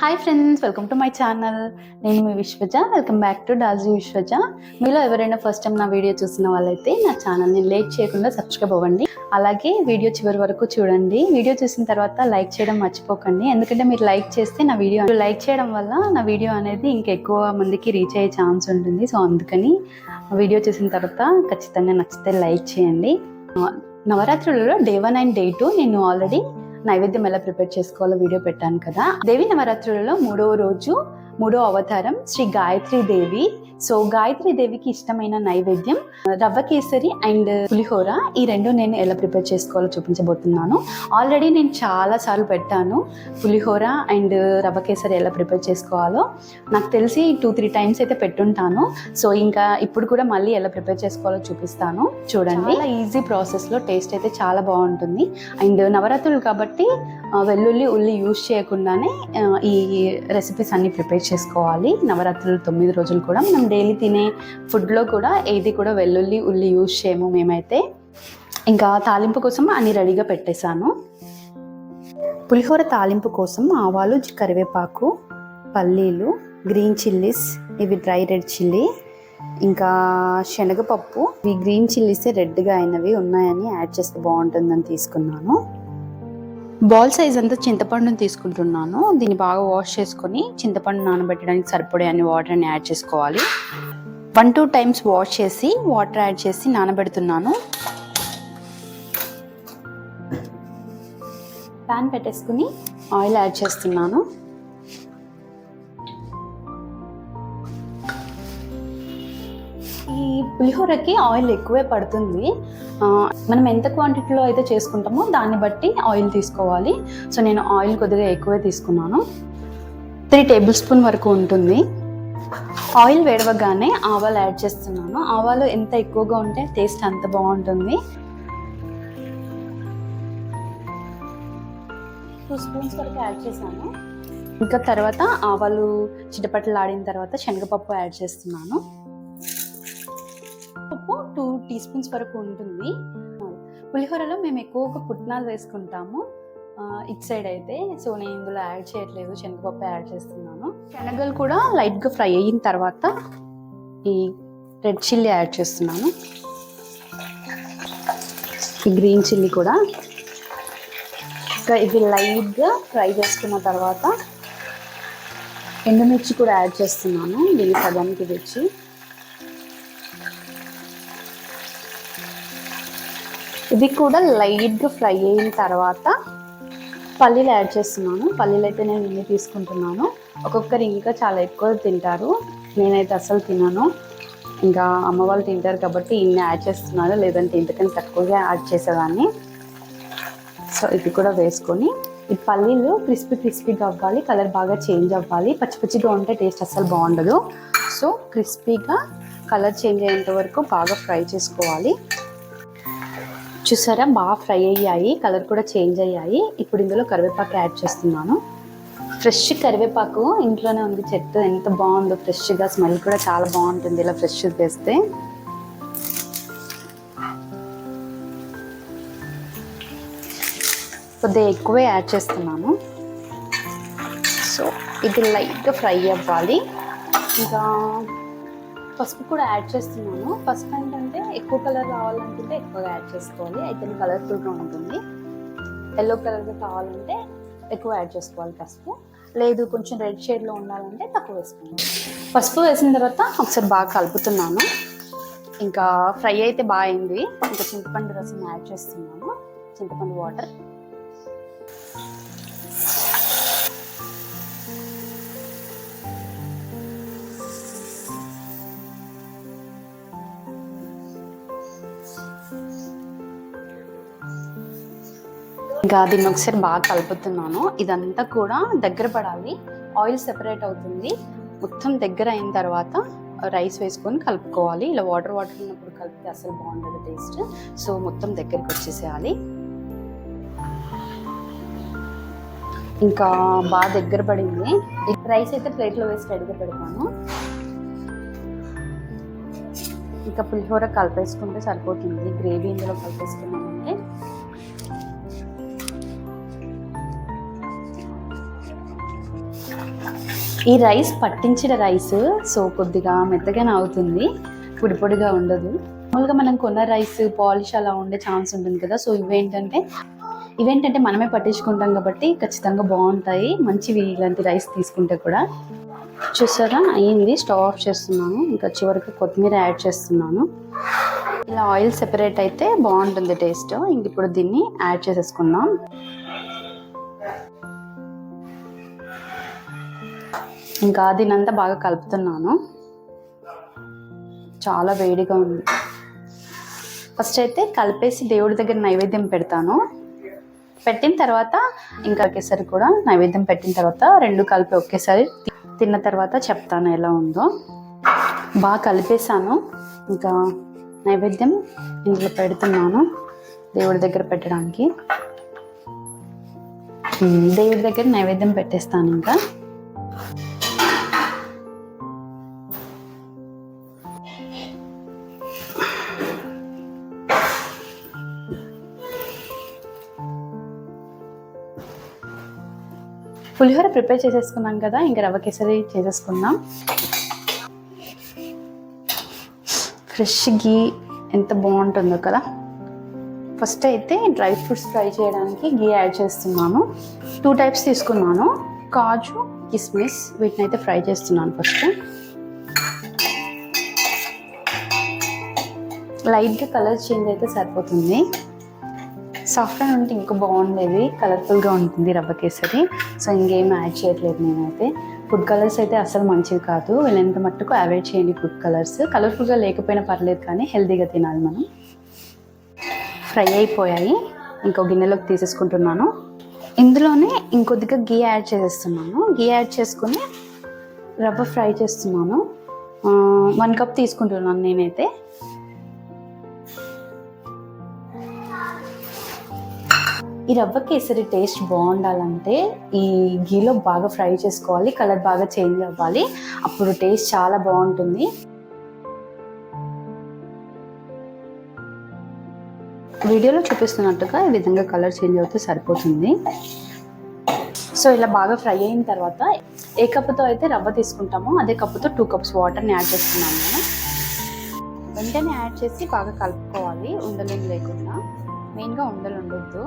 Hi friends welcome to my channel నేను మీ Vishwaja welcome back to డాజీ విశ్వజ మీలో ఎవరైనా ఫస్ట్ టైం నా వీడియో చూసిన వాళ్ళైతే నా ఛానల్ని లేట్ చేయకుండా సబ్స్క్రైబ్ అవ్వండి. అలాగే వీడియో చివరి వరకు చూడండి. వీడియో చూసిన తర్వాత లైక్ చేయడం మర్చిపోకండి. ఎందుకంటే మీరు లైక్ చేస్తే నా వీడియో లైక్ చేయడం వల్ల నా వీడియో అనేది ఇంకెక్కువ మందికి రీచ్ అయ్యే ఛాన్స్ ఉంటుంది. సో అందుకని వీడియో చూసిన తర్వాత ఖచ్చితంగా నచ్చితే లైక్ చేయండి. నవరాత్రులలో day one and day two నేను ఆల్రెడీ నైవేద్యం ఎలా ప్రిపేర్ చేసుకోవాలో వీడియో పెట్టాను కదా. దేవి నవరాత్రులలో మూడవ రోజు మూడో అవతారం శ్రీ గాయత్రీ దేవి. సో గాయత్రి దేవికి ఇష్టమైన నైవేద్యం రవ్వ కేసరి అండ్ పులిహోర. ఈ రెండు నేను ఎలా ప్రిపేర్ చేసుకోవాలో చూపించబోతున్నాను. ఆల్రెడీ నేను చాలా సార్లు పెట్టాను పులిహోర అండ్ రవ్వ కేసరి ఎలా ప్రిపేర్ చేసుకోవాలో. నాకు తెలిసి టూ త్రీ టైమ్స్ అయితే పెట్టుంటాను. సో ఇంకా ఇప్పుడు కూడా మళ్ళీ ఎలా ప్రిపేర్ చేసుకోవాలో చూపిస్తాను. చూడండి. ఈజీ ప్రాసెస్లో టేస్ట్ అయితే చాలా బాగుంటుంది. అండ్ నవరాత్రులు కాబట్టి వెల్లుల్లి ఉల్లి యూజ్ చేయకుండానే ఈ రెసిపీస్ అన్ని ప్రిపేర్ చేసుకోవాలి. నవరాత్రులు తొమ్మిది రోజులు కూడా మనం డైలీ తినే ఫుడ్లో కూడా ఏది కూడా వెల్లుల్లి ఉల్లి యూజ్ చేయము మేమైతే. ఇంకా తాలింపు కోసం అన్ని రెడీగా పెట్టేశాను. పులిహోర తాలింపు కోసం ఆవాలు కరివేపాకు పల్లీలు గ్రీన్ చిల్లీస్ ఇవి డ్రై రెడ్ చిల్లీ ఇంకా శనగపప్పు. ఇవి గ్రీన్ చిల్లీస్ రెడ్గా అయినవి ఉన్నాయని యాడ్ చేస్తే బాగుంటుందని తీసుకున్నాను. బాల్ సైజ్ అంతా చింతపండుని తీసుకుంటున్నాను. దీన్ని బాగా వాష్ చేసుకొని చింతపండు నానబెట్టడానికి సరిపడే అన్ని వాటర్ని యాడ్ చేసుకోవాలి. వన్ టూ టైమ్స్ వాష్ చేసి వాటర్ యాడ్ చేసి నానబెడుతున్నాను. ప్యాన్ పెట్టేసుకుని ఆయిల్ యాడ్ చేస్తున్నాను. ఈ పులిహోరకి ఆయిల్ ఎక్కువే పడుతుంది. మనం ఎంత క్వాంటిటీలో అయితే చేసుకుంటామో దాన్ని బట్టి ఆయిల్ తీసుకోవాలి. సో నేను ఆయిల్ కొద్దిగా ఎక్కువే తీసుకున్నాను. త్రీ టేబుల్ స్పూన్ వరకు ఉంటుంది. ఆయిల్ వేడవగానే ఆవాలు యాడ్ చేస్తున్నాను. ఆవాలు ఎంత ఎక్కువగా ఉంటే టేస్ట్ అంత బాగుంటుంది. టూ స్పూన్స్ వరకు యాడ్ చేశాను. ఇంకా తర్వాత ఆవాలు చిటపటలు ఆడిన తర్వాత శనగపప్పు యాడ్ చేస్తున్నాను. పప్పు టూ టీ స్పూన్స్ వరకు ఉంటుంది. పులిహోరలో మేము ఎక్కువగా పుట్నాలు వేసుకుంటాము. ఇట్ సైడ్ అయితే. సో నేను ఇందులో యాడ్ చేయట్లేదు. శనగపప్పు యాడ్ చేస్తున్నాను. శనగలు కూడా లైట్గా ఫ్రై అయిన తర్వాత ఈ రెడ్ చిల్లీ యాడ్ చేస్తున్నాను. ఈ గ్రీన్ చిల్లీ కూడా. ఇంకా ఇది లైట్గా ఫ్రై చేసుకున్న తర్వాత ఎండుమిర్చి కూడా యాడ్ చేస్తున్నాను. దీన్ని సగానికి తెచ్చి ఇది కూడా లైట్గా ఫ్రై అయిన తర్వాత పల్లీలు యాడ్ చేస్తున్నాను. పల్లీలు అయితే నేను ఇన్ని తీసుకుంటున్నాను. ఒక్కొక్కరు ఇంకా చాలా ఎక్కువ తింటారు. నేనైతే అసలు తినను. ఇంకా అమ్మ వాళ్ళు తింటారు కాబట్టి ఇన్ని యాడ్ చేస్తున్నారు. లేదంటే ఇంతకని తక్కువగా యాడ్ చేసేదాన్ని. సో ఇది కూడా వేసుకొని ఈ పల్లీలు క్రిస్పీ క్రిస్పీగా అవ్వాలి. కలర్ బాగా చేంజ్ అవ్వాలి. పచ్చి పచ్చిగా ఉంటే టేస్ట్ అస్సలు బాగుండదు. సో క్రిస్పీగా కలర్ చేంజ్ అయ్యేంత వరకు బాగా ఫ్రై చేసుకోవాలి. చూసారా? బాగా ఫ్రై అయ్యాయి కలర్ కూడా చేంజ్ అయ్యాయి. ఇప్పుడు ఇందులో కరివేపాకు యాడ్ చేస్తున్నాను. ఫ్రెష్ కరివేపాకు ఇంట్లోనే ఉంది చెట్టు ఎంత బాగుందో ఫ్రెష్గా స్మెల్ కూడా చాలా బాగుంటుంది ఇలా ఫ్రెష్ వేస్తే కొద్దిగా ఎక్కువే యాడ్ చేస్తున్నాను. సో ఇది లైట్గా ఫ్రై అవ్వాలి. ఇంకా పసుపు కూడా యాడ్ చేస్తున్నాను. పసుపు ఏంటంటే ఎక్కువ కలర్ రావాలనుకుంటే ఎక్కువగా యాడ్ చేసుకోవాలి. అయితే కలర్ఫుల్గా ఉంటుంది. ఎల్లో కలర్గా కావాలంటే ఎక్కువ యాడ్ చేసుకోవాలి పసుపు. లేదు కొంచెం రెడ్ షేడ్లో ఉండాలంటే తక్కువ వేసుకోండి పసుపు వేసిన తర్వాత ఒకసారి బాగా కలుపుతున్నాను. ఇంకా ఫ్రై అయితే బాగా అయింది. ఇంకా చింతపండు రసం యాడ్ చేస్తున్నాను. చింతపండు వాటర్ ఇంకా దీన్ని ఒకసారి బాగా కలుపుతున్నాను. ఇదంతా కూడా దగ్గర పడాలి. ఆయిల్ సెపరేట్ అవుతుంది. మొత్తం దగ్గర అయిన తర్వాత రైస్ వేసుకొని కలుపుకోవాలి. ఇలా వాటర్ వాటర్ ఉన్నప్పుడు కలిపితే అసలు బాగుండదు టేస్ట్ సో మొత్తం దగ్గరికి వచ్చేసేయాలి. ఇంకా బాగా దగ్గర పడింది. రైస్ అయితే ప్లేట్లో వేసి రెడీగా పెడతాను. ఇంకా పులిహోర కలిపేసుకుంటే సరిపోతుంది. గ్రేవీ ఇందులో కలిపేసుకున్నామంటే. ఈ రైస్ పట్టించిన రైస్ సో కొద్దిగా మెత్తగానే అవుతుంది పొడి పొడిగా ఉండదు. మామూలుగా మనం కొన్న రైస్ పాలిష్ అలా ఉండే ఛాన్స్ ఉంటుంది కదా. సో ఇవేంటంటే ఇవేంటంటే మనమే పట్టించుకుంటాం కాబట్టి ఖచ్చితంగా బాగుంటాయి. మంచివి ఇలాంటి రైస్ తీసుకుంటే కూడా. చూసారా? అయ్యింది. స్టవ్ ఆఫ్ చేస్తున్నాను. ఇంకా చివరికి కొత్తిమీర యాడ్ చేస్తున్నాను. ఇలా ఆయిల్ సెపరేట్ అయితే బాగుంటుంది టేస్ట్. ఇంక ఇప్పుడు దీన్ని యాడ్ చేసేసుకుందాం. ఇంకా దీనంతా బాగా కలుపుతున్నాను. చాలా వేడిగా ఉంది. ఫస్ట్ అయితే కలిపేసి దేవుడి దగ్గర నైవేద్యం పెడతాను. పెట్టిన తర్వాత ఇంకా ఒకేసారి కూడా నైవేద్యం పెట్టిన తర్వాత రెండు కలిపి ఒకేసారి తిన్న తర్వాత చెప్తాను ఎలా ఉందో. బాగా కలిపేసాను ఇంకా నైవేద్యం ఇందులో పెడుతున్నాను దేవుడి దగ్గర పెట్టడానికి. దేవుడి దగ్గర నైవేద్యం పెట్టేస్తాను ఇంకా. పులిహోర ప్రిపేర్ చేసేసుకున్నాం కదా ఇంకా రవ్వ కేసరి చేసేసుకుందాం. ఫ్రెష్ గీ ఎంత బాగుంటుందో కదా. ఫస్ట్ అయితే డ్రై ఫ్రూట్స్ ఫ్రై చేయడానికి గీ యాడ్ చేస్తున్నాను. టూ టైప్స్ తీసుకున్నాను. కాజు కిస్మిస్ వీటిని అయితే ఫ్రై చేస్తున్నాను ఫస్ట్ లైట్గా కలర్ చేంజ్ అయితే సరిపోతుంది. సాఫ్ట్వేర్ ఉంటే ఇంకా బాగుండేది కలర్ఫుల్గా ఉంటుంది రవ్వ కేసరి. సో ఇంకేం యాడ్ చేయట్లేదు నేనైతే. ఫుడ్ కలర్స్ అయితే అసలు మంచివి కాదు. వీళ్ళంత మట్టుకు అవాయిడ్ చేయండి ఫుడ్ కలర్స్. కలర్ఫుల్గా లేకపోయినా పర్లేదు కానీ హెల్తీగా తినాలి మనం. ఫ్రై అయిపోయాయి. ఇంకో గిన్నెలోకి తీసేసుకుంటున్నాను. ఇందులోనే ఇంకొద్దిగా గీ యాడ్ చేసేస్తున్నాను. గీ యాడ్ చేసుకుని రవ్వ ఫ్రై చేస్తున్నాను. వన్ కప్ తీసుకుంటున్నాను నేనైతే. ఈ రవ్వ కేసరి టేస్ట్ బాగుండాలంటే ఈ గీలో బాగా ఫ్రై చేసుకోవాలి కలర్ బాగా చేంజ్ అవ్వాలి. అప్పుడు టేస్ట్ చాలా బాగుంటుంది. వీడియోలో చూపిస్తున్నట్టుగా ఈ విధంగా కలర్ చేంజ్ అవుతే సరిపోతుంది. సో ఇలా బాగా ఫ్రై అయిన తర్వాత ఏ కప్పుతో అయితే రవ్వ తీసుకుంటామో అదే కప్పుతో టూ కప్స్ వాటర్ని యాడ్ చేస్తున్నాను నేను వెంటనే యాడ్ చేసి బాగా కలుపుకోవాలి ఉండలేం లేకుండా. మెయిన్గా ఉండలు ఉండొద్దు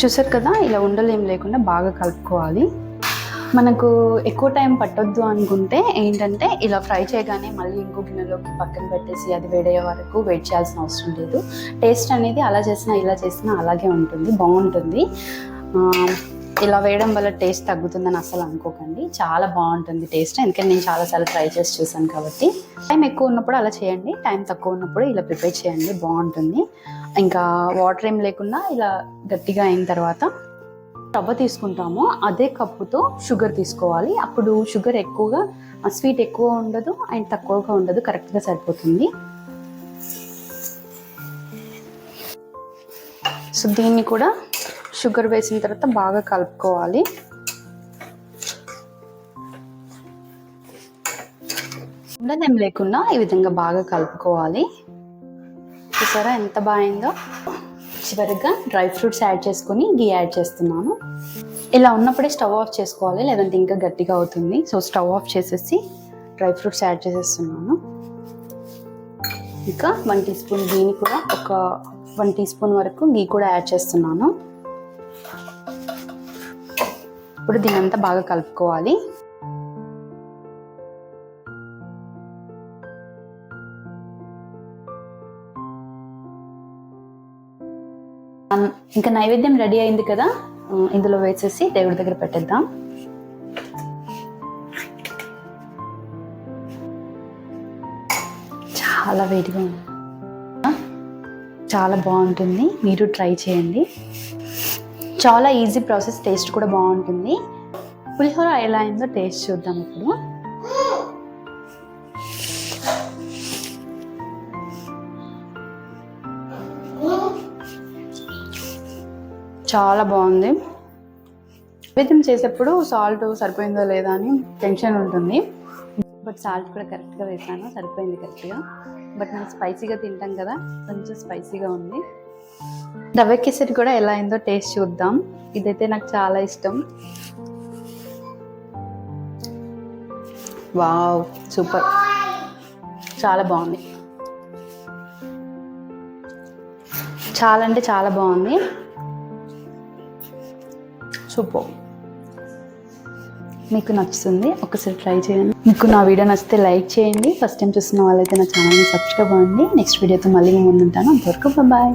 చూసారు కదా ఇలా ఉండలేం లేకుండా బాగా కలుపుకోవాలి. మనకు ఎక్కువ టైం పట్టొద్దు అనుకుంటే ఏంటంటే ఇలా ఫ్రై చేయగానే మళ్ళీ ఇంకో గిన్నెలోకి పక్కన పెట్టేసి అది వేడయ్యే వరకు వెయిట్ చేయాల్సిన అవసరం లేదు. టేస్ట్ అనేది అలా చేసినా ఇలా చేసినా అలాగే ఉంటుంది బాగుంటుంది. ఇలా వేయడం వల్ల టేస్ట్ తగ్గుతుందని అసలు అనుకోకండి. చాలా బాగుంటుంది టేస్ట్. ఎందుకంటే నేను చాలాసార్లు ట్రై చేసి చూసాను కాబట్టి. టైం ఎక్కువ ఉన్నప్పుడు అలా చేయండి టైం తక్కువ ఉన్నప్పుడు ఇలా ప్రిపేర్ చేయండి బాగుంటుంది. ఇంకా వాటర్ ఏం లేకుండా ఇలా గట్టిగా అయిన తర్వాత రవ్వ తీసుకుంటామో. అదే కప్పుతో షుగర్ తీసుకోవాలి. అప్పుడు షుగర్ ఎక్కువగా స్వీట్ ఎక్కువ ఉండదు అండ్ తక్కువగా ఉండదు. కరెక్ట్గా సరిపోతుంది. సో దీన్ని కూడా షుగర్ వేసిన తర్వాత బాగా కలుపుకోవాలి. ఉండదేం లేకుండా ఈ విధంగా బాగా కలుపుకోవాలి. చూసారా? ఎంత బాగుందో. చివరిగా డ్రై ఫ్రూట్స్ యాడ్ చేసుకొని గీ యాడ్ చేస్తున్నాను. ఇలా ఉన్నప్పుడే స్టవ్ ఆఫ్ చేసుకోవాలి లేదంటే ఇంకా గట్టిగా అవుతుంది. సో స్టవ్ ఆఫ్ చేసేసి డ్రై ఫ్రూట్స్ యాడ్ చేసేస్తున్నాను. ఇంకా వన్ టీ స్పూన్ గీని కూడా ఒక వన్ టీ స్పూన్ వరకు గీ కూడా యాడ్ చేస్తున్నాను. ఇప్పుడు దీనంతా బాగా కలుపుకోవాలి. ఇంకా నైవేద్యం రెడీ అయింది కదా? ఇందులో వేసేసి దేవుడి దగ్గర పెట్టేద్దాం. చాలా వేడిగా ఉంది. చాలా బాగుంటుంది. మీరు ట్రై చేయండి. చాలా ఈజీ ప్రాసెస్ టేస్ట్ కూడా బాగుంటుంది. పులిహోర ఎలా అయిందో టేస్ట్ చూద్దాం ఇప్పుడు. చాలా బాగుంది. నైవేద్యం చేసేప్పుడు సాల్ట్ సరిపోయిందో లేదా అని టెన్షన్ ఉంటుంది. బట్ సాల్ట్ కూడా కరెక్ట్గా వేసాను సరిపోయింది కరెక్ట్గా బట్ నేను స్పైసీగా తింటాం కదా కొంచెం స్పైసీగా ఉంది. రవ్వ కేసరి కూడా ఎలా అయిందో టేస్ట్ చూద్దాం. ఇదైతే నాకు చాలా ఇష్టం. Wow super. చాలా బాగుంది. చాలా అంటే చాలా బాగుంది. సూపర్. మీకు నచ్చుతుంది ఒకసారి ట్రై చేయండి. మీకు నా వీడియో నచ్చితే లైక్ చేయండి. ఫస్ట్ టైం చూస్తున్న వాళ్ళైతే నా ఛానల్ని సబ్స్క్రైబ్ అవ్వండి. నెక్స్ట్ వీడియోతో మళ్ళీ మేము ముందుంటాను. అంతవరకు బాయ్